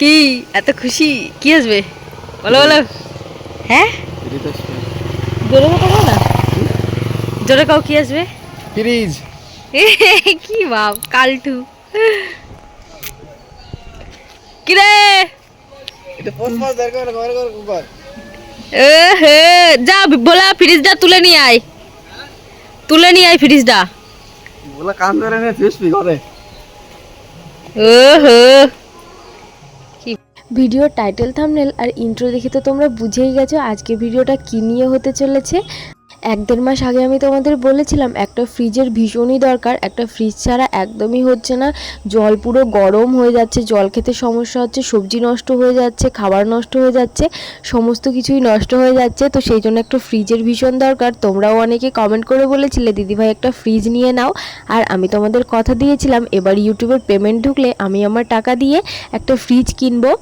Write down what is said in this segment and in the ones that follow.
কি? এত খুশি? কি আসবে? বলো বলো। হ্যাঁ? জোরে কথা বলো না। জোরে কাও কি আসবে? ফ্রিজ। কি বাপ কালটু। কি রে? যা বলা ফ্রিজটা তুলে নিয়ে আয়। তুলে নিয়ে আয় ফ্রিজটা। বলা কান ধরে নে ফিসপি ঘরে। ও হো। ভিডিওর টাইটেল থামনেল আর ইন্ট্রো দেখে তো তোমরা বুঝেই গেছো আজকে ভিডিওটা কী নিয়ে হতে চলেছে। এক দেড় মাস আগে আমি তোমাদের বলেছিলাম, একটা ফ্রিজের ভীষণই দরকার, একটা ফ্রিজ ছাড়া একদমই হচ্ছে না। জল পুরো গরম হয়ে যাচ্ছে, জল খেতে সমস্যা হচ্ছে, সবজি নষ্ট হয়ে যাচ্ছে, খাবার নষ্ট হয়ে যাচ্ছে, সমস্ত কিছুই নষ্ট হয়ে যাচ্ছে, তো সেই জন্য একটা ফ্রিজের ভীষণ দরকার। তোমরাও অনেকে কমেন্ট করে বলেছিলে, দিদিভাই, একটা ফ্রিজ নিয়ে নাও। আর আমি তোমাদের কথা দিয়েছিলাম, এবার ইউটিউবের পেমেন্ট ঢুকলে আমি আমার টাকা দিয়ে একটা ফ্রিজ কিনবো।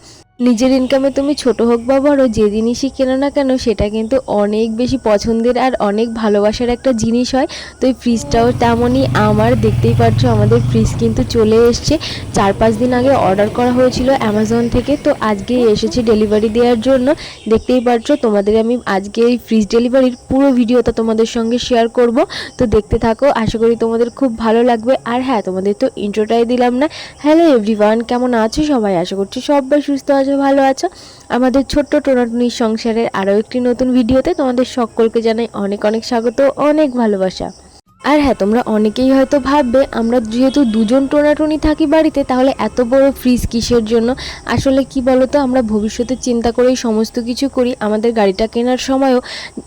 নিজের ইনকামে তুমি ছোট হোক বা বড়, যে জিনিসই কেনো না কেন, সেটা কিন্তু অনেক বেশি পছন্দের আর অনেক ভালোবাসার একটা জিনিস হয়। তো এই ফ্রিজটাও তেমনই আমার, দেখতেই পাচ্ছ আমাদের ফ্রিজ কিন্তু চলে এসছে। চার পাঁচ দিন আগে অর্ডার করা হয়েছিল অ্যামাজন থেকে, তো আজকেই এসেছে ডেলিভারি দেওয়ার জন্য। দেখতেই পাচ্ছ, তোমাদের আমি আজকে এই ফ্রিজ ডেলিভারির পুরো ভিডিওটা তোমাদের সঙ্গে শেয়ার করব। তো দেখতে থাকো, আশা করি তোমাদের খুব ভালো লাগবে। আর হ্যাঁ তোমাদের তো ইন্ট্রোটাই দিলাম না। হ্যালো এভরিওয়ান কেমন আছো সবাই? আশা করছি সবাই সুস্থ আছো ভালো আছো। আমাদের ছোট্ট টোনাটুনির সংসারের আরও একটি নতুন ভিডিওতে তোমাদের সকলকে জানাই অনেক অনেক স্বাগত অনেক ভালোবাসা। আর হ্যাঁ তোমরা অনেকেই হয়তো ভাববে, আমরা যেহেতু দুজন টোনাটুনি থাকি বাড়িতে, তাহলে এত বড় ফ্রিজ কিসের জন্য? আসলে কি বলতো, আমরা ভবিষ্যতে চিন্তা করেই সমস্ত কিছু করি। আমাদের গাড়িটা কেনার সময়ও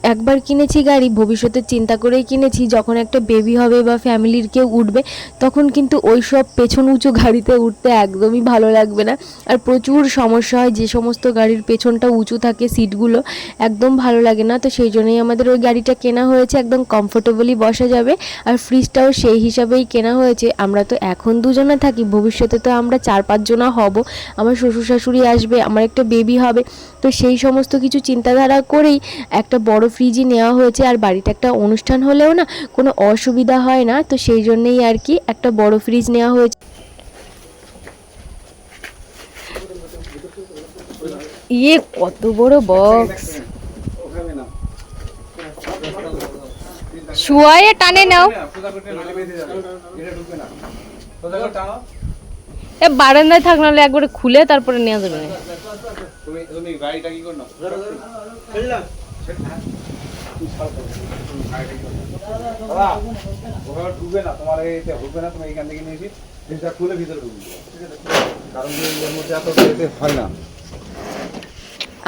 একবার কিনেছি গাড়ি, ভবিষ্যতে চিন্তা করেই কিনেছি, যখন একটা বেবি হবে বা ফ্যামিলির কেউ উঠবে, তখন কিন্তু ওই সব পেছন উঁচু গাড়িতে উঠতে একদমই ভালো লাগবে না। আর প্রচুর সমস্যা হয়, যে সমস্ত গাড়ির পেছনটা উঁচু থাকে সিটগুলো একদম ভালো লাগে না। তো সেই জন্যই আমাদের ওই গাড়িটা কেনা হয়েছে, একদম কমফোর্টেবলি বসা যাবে। আর ফ্রিজটাও সেই হিসাবেই কেনা হয়েছে। আমরা তো এখন দুজনে থাকি ভবিষ্যতে তো আমরা চার পাঁচজনা হব। আমার শ্বশুর শাশুড়ি আসবে আমার একটা বেবি হবে। তো সেই সমস্ত কিছু চিন্তাধারা করেই একটা বড় ফ্রিজই নেওয়া হয়েছে। আর বাড়িতে একটা অনুষ্ঠান হলেও না কোনো অসুবিধা হয় না। তো সেই জন্যই আর কি একটা বড় ফ্রিজ নেওয়া হয়েছে। ইয়ে কত বড় বক্স শুয়ায়ে টানে নাও এ বারান্দায় থাক নাহলে একবারে খুলে তারপরে নিয়ে যাবে না তোমার না থেকে ভিতরে কারণ এর মধ্যে এত হয় না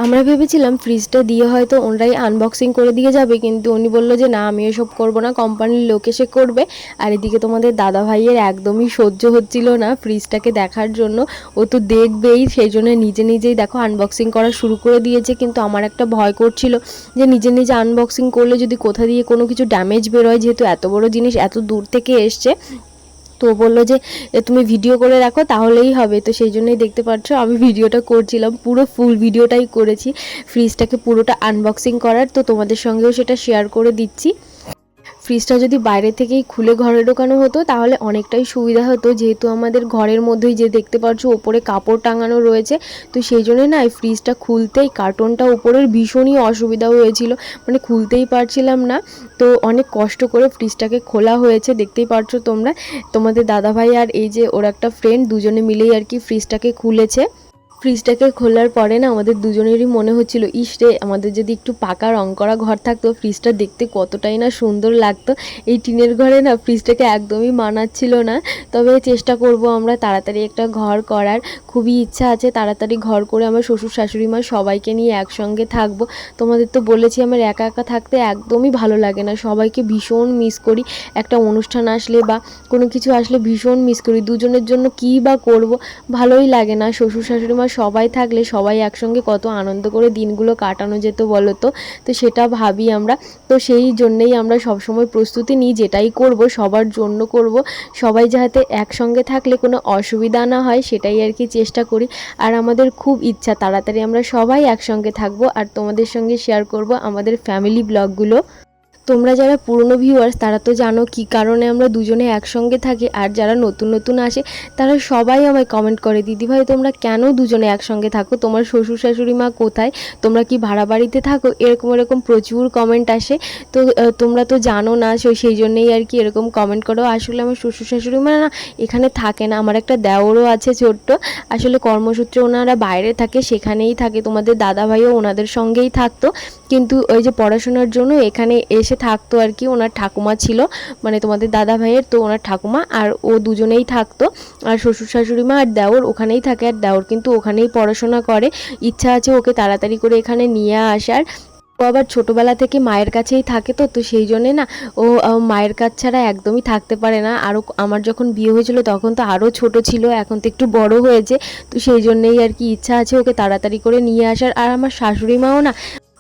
আমরা ভেবেছিলাম ফ্রিজটা দিয়ে হয়তো ওনারাই আনবক্সিং করে দিয়ে যাবে, কিন্তু উনি বলল যে, না, আমি এসব করব না কোম্পানির লোক এসে করবে। আর এদিকে তোমাদের দাদা ভাইয়ের একদমই সহ্য হচ্ছিল না ফ্রিজটাকে দেখার জন্য। ও তো দেখবেই, সেই জন্য নিজে নিজেই দেখো আনবক্সিং করা শুরু করে দিয়েছে, কিন্তু আমার একটা ভয় করছিল যে, নিজে নিজে আনবক্সিং করলে যদি কোথা দিয়ে কোনো কিছু ড্যামেজ বেরোয়, যেহেতু এত বড় জিনিস এত দূর থেকে এসছে তো বলল যে তুমি ভিডিও করে রাখো, তাহলেই হবে। তো সেই জন্যই দেখতে পাচ্ছ আমি ভিডিওটা করছিলাম, পুরো ফুল ভিডিওটাই করেছি। ফ্রিজটাকে পুরোটা আনবক্সিং করার, তো তোমাদের সঙ্গেও সেটা শেয়ার করে দিচ্ছি। ফ্রিজটা যদি বাইরে থেকেই খুলে ঘরে ঢোকানো হতো, তাহলে অনেকটাই সুবিধা হতো। যেহেতু আমাদের ঘরের মধ্যেই যে দেখতে পাচ্ছ ওপরে কাপড় টাঙানো রয়েছে, তো সেই জন্য না এই ফ্রিজটা খুলতেই কার্টনটা উপরের ভীষণই অসুবিধা হয়েছিল। মানে খুলতেই পারছিলাম না। তো অনেক কষ্ট করে ফ্রিজটাকে খোলা হয়েছে, দেখতেই পাচ্ছ তোমরা। তোমাদের দাদাভাই আর এই যে ওর একটা ফ্রেন্ড দুজনে মিলেই আর কি ফ্রিজটাকে খুলেছে। ফ্রিজটাকে খোলার পরে না আমাদের দুজনেরই মনে হচ্ছিল, ইস রে, আমাদের যদি একটু পাকা রং করা ঘর থাকতো, ফ্রিজটা দেখতে কতটাই না সুন্দর লাগতো। এই টিনের ঘরে না ফ্রিজটাকে একদমই মানাচ্ছিল না। তবে চেষ্টা করব আমরা তাড়াতাড়ি একটা ঘর করার। খুবই ইচ্ছা আছে তাড়াতাড়ি ঘর করে আমার শ্বশুর শাশুড়ি মা সবাইকে নিয়ে একসঙ্গে থাকব। তোমাদের তো বলেছি আমার একা একা থাকতে একদমই ভালো লাগে না। সবাইকে ভীষণ মিস করি। একটা অনুষ্ঠান আসলে বা কোনো কিছু আসলে ভীষণ মিস করি। দুজনের জন্য কী বা করব ভালোই লাগে না। শ্বশুর শাশুড়ি মা সবাই থাকলে সবাই একসঙ্গে কত আনন্দ করে দিনগুলো কাটানো যেত বলো তো? তো সেটা ভাবি আমরা। তো সেই জন্যেই আমরা সবসময় প্রস্তুতি নিই, যেটাই করব, সবার জন্য করব। সবাই যাতে একসঙ্গে থাকলে কোনো অসুবিধা না হয়, সেটাই আর কি চেষ্টা করি। আর আমাদের খুব ইচ্ছা, তাড়াতাড়ি আমরা সবাই একসঙ্গে থাকব। আর তোমাদের সঙ্গে শেয়ার করব আমাদের ফ্যামিলি ব্লগগুলো তোমরা যারা পুরনো ভিউয়ার্স তারা তো জানো কি কারণে আমরা দুজনে একসঙ্গে থাকি, আর যারা নতুন নতুন আসে, তারা সবাই আমায় কমেন্ট করে দিদিভাই তোমরা কেন দুজনে একসঙ্গে থাকো? তোমার শ্বশুর শাশুড়ি মা কোথায়? তোমরা কি ভাড়া বাড়িতে থাকো? এরকম এরকম প্রচুর কমেন্ট আসে। তো তোমরা তো জানো না সেই জন্যেই আর কি এরকম কমেন্ট করো। আসলে আমার শ্বশুর শাশুড়ি মা না, এখানে থাকে না। আমার একটা দেওরও আছে ছোট্ট। আসলে কর্মসূত্রে ওনারা বাইরে থাকে, সেখানেই থাকে। তোমাদের দাদাভাইও ওনাদের সঙ্গেই থাকতো। কিন্তু ওই যে পড়াশোনার জন্য এখানে এসে থাকতো আর কি, ওনার ঠাকুমা ছিল মানে তোমাদের দাদা ভাইয়ের, তো ওনার ঠাকুমা আর ও দুজনেই থাকতো। আর শ্বশুর শাশুড়ি মা আর দেওর, ওখানেই থাকে আর দেওর, কিন্তু ওখানেই পড়াশোনা করে। ইচ্ছা আছে ওকে তাড়াতাড়ি করে এখানে নিয়ে আসার। ও আবার ছোটোবেলা থেকে মায়ের কাছেই থাকে তো তো সেই জন্যে না, ও মায়ের কাছ ছাড়া একদমই থাকতে পারে না। আরও আমার যখন বিয়ে হয়েছিল তখন তো আরও ছোট ছিল, এখন তো একটু বড় হয়েছে। তো সেই জন্যেই আর কি ইচ্ছা আছে ওকে তাড়াতাড়ি করে নিয়ে আসার। আর আমার শাশুড়ি মাও না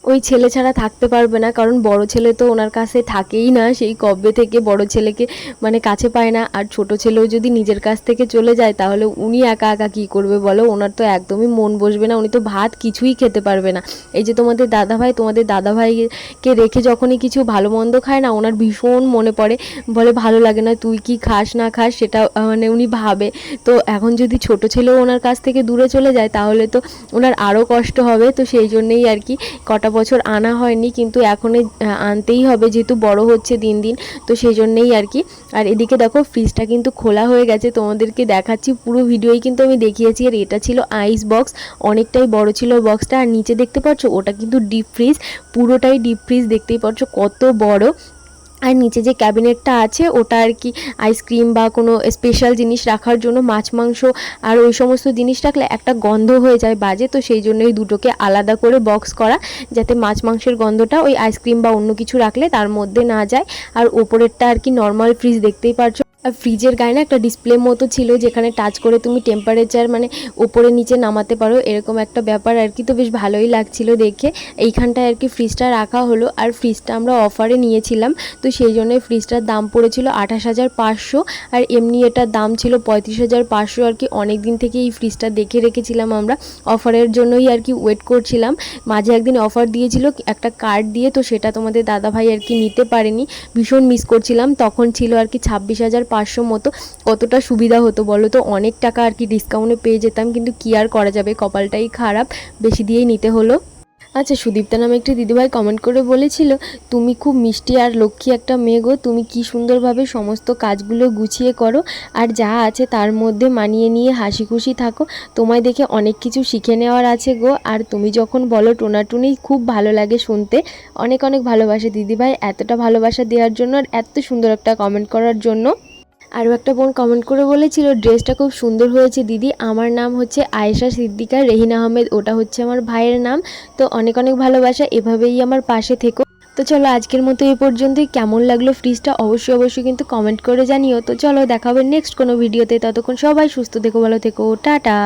ওই ছেলে ছাড়া থাকতে পারবে না, কারণ বড় ছেলে তো ওনার কাছে থাকেই না, সেই কবে থেকে বড় ছেলেকে মানে কাছে পায় না, আর ছোট ছেলেও যদি নিজের কাছ থেকে চলে যায়, তাহলে উনি একা একা কী করবে বলো? ওনার তো একদমই মন বসবে না, উনি তো ভাত কিছুই খেতে পারবে না। এই যে তোমাদের দাদাভাই, তোমাদের দাদাভাইকে রেখে যখনই কিছু ভালো মন্দ খায় না, ওনার ভীষণ মনে পড়ে, বলে ভালো লাগে না, তুই কি খাস না খাস সেটা মানে উনি ভাবে। তো এখন যদি ছোট ছেলেও ওনার কাছ থেকে দূরে চলে যায়, তাহলে তো ওনার আরও কষ্ট হবে, তো সেই জন্যেই আর কি কটা বছর আনা হয়নি, কিন্তু এখনই আনতেই হবে যেহেতু বড় হচ্ছে দিন দিন, তো সেই জন্যেই আর কি। আর এদিকে দেখো ফ্রিজটা কিন্তু খোলা হয়ে গেছে, তোমাদেরকে দেখাচ্ছি পুরো ভিডিওই কিন্তু আমি দেখিয়েছি। আর এটা ছিল আইস বক্স অনেকটাই বড় ছিল বক্সটা আর নিচে দেখতে পাচ্ছ, ওটা কিন্তু ডিপ ফ্রিজ পুরোটাই ডিপ ফ্রিজ দেখতেই পাচ্ছ কত বড়। আর নিচে যে ক্যাবিনেটটা আছে, ওটা আর কি আইসক্রিম বা কোনো স্পেশাল জিনিস রাখার জন্য মাছ, মাংস আর ওই সমস্ত জিনিস রাখলে একটা গন্ধ হয়ে যায় বাজে। তো সেই জন্য এই দুটোকে আলাদা করে বক্স করা, যাতে মাছ, মাংসের গন্ধটা ওই আইসক্রিম বা অন্য কিছু রাখলে তার মধ্যে না যায়। আর ওপরেরটা আর কি নর্মাল ফ্রিজ দেখতেই পারছ। আর ফ্রিজের গায়ে না একটা ডিসপ্লে মতো ছিল যেখানে টাচ করে তুমি টেম্পারেচার মানে ওপরে নিচে নামাতে পারো, এরকম একটা ব্যাপার আর কি। তো বেশ ভালোই লাগছিল দেখে। এইখানটায় আর কি ফ্রিজটা রাখা হলো আর ফ্রিজটা আমরা অফারে নিয়েছিলাম। তো সেই জন্য ফ্রিজটার দাম পড়েছিল আঠাশ হাজার পাঁচশো আর এমনি এটার দাম ছিল পঁয়ত্রিশ হাজার পাঁচশো আর কি। অনেক দিন থেকে এই ফ্রিজটা দেখে রেখেছিলাম আমরা। অফারের জন্যই আর কি ওয়েট করছিলাম। মাঝে একদিন অফার দিয়েছিল একটা কার্ড দিয়ে, তো সেটা তোমাদের দাদা ভাই আর কি নিতে পারেনি। ভীষণ মিস করছিলাম। তখন ছিল আর কি ছাব্বিশ হাজার পাঁচশো মতো কতটা সুবিধা হতো বলো তো? অনেক টাকা আর কি ডিসকাউন্টে পেয়ে যেতাম, কিন্তু কি আর করা যাবে? কপালটাই খারাপ, বেশি দিয়েই নিতে হলো। আচ্ছা সুদীপ্তা নামে একটি দিদিভাই কমেন্ট করে বলেছিল, তুমি খুব মিষ্টি আর লক্ষ্মী একটা মেয়ে গো, তুমি কি সুন্দরভাবে সমস্ত কাজগুলো গুছিয়ে করো? আর যা আছে তার মধ্যে মানিয়ে নিয়ে হাসি খুশি থাকো। তোমায় দেখে অনেক কিছু শিখে নেওয়ার আছে গো। আর তুমি যখন বলো টোনাটুনি খুব ভালো লাগে শুনতে, অনেক অনেক ভালোবাসে দিদিভাই। এতটা ভালোবাসা দেওয়ার জন্য আর এত সুন্দর একটা কমেন্ট করার জন্য। আরও একটা বোন কমেন্ট করে বলেছিল ড্রেসটা খুব সুন্দর হয়েছে, দিদি। আমার নাম হচ্ছে আয়েশা সিদ্দিকা, রেহিন আহমেদ। ওটা হচ্ছে আমার ভাইয়ের নাম। তো অনেক অনেক ভালোবাসা, এভাবেই আমার পাশে থেকো। তো চলো আজকের মতো এ পর্যন্তই। কেমন লাগল ফ্রিজটা, অবশ্যই অবশ্যই কিন্তু কমেন্ট করে জানিও। তো চলো, দেখাবে নেক্সট কোনো ভিডিওতে ততক্ষণ সবাই সুস্থ থেকো, ভালো থেকো। টাটা।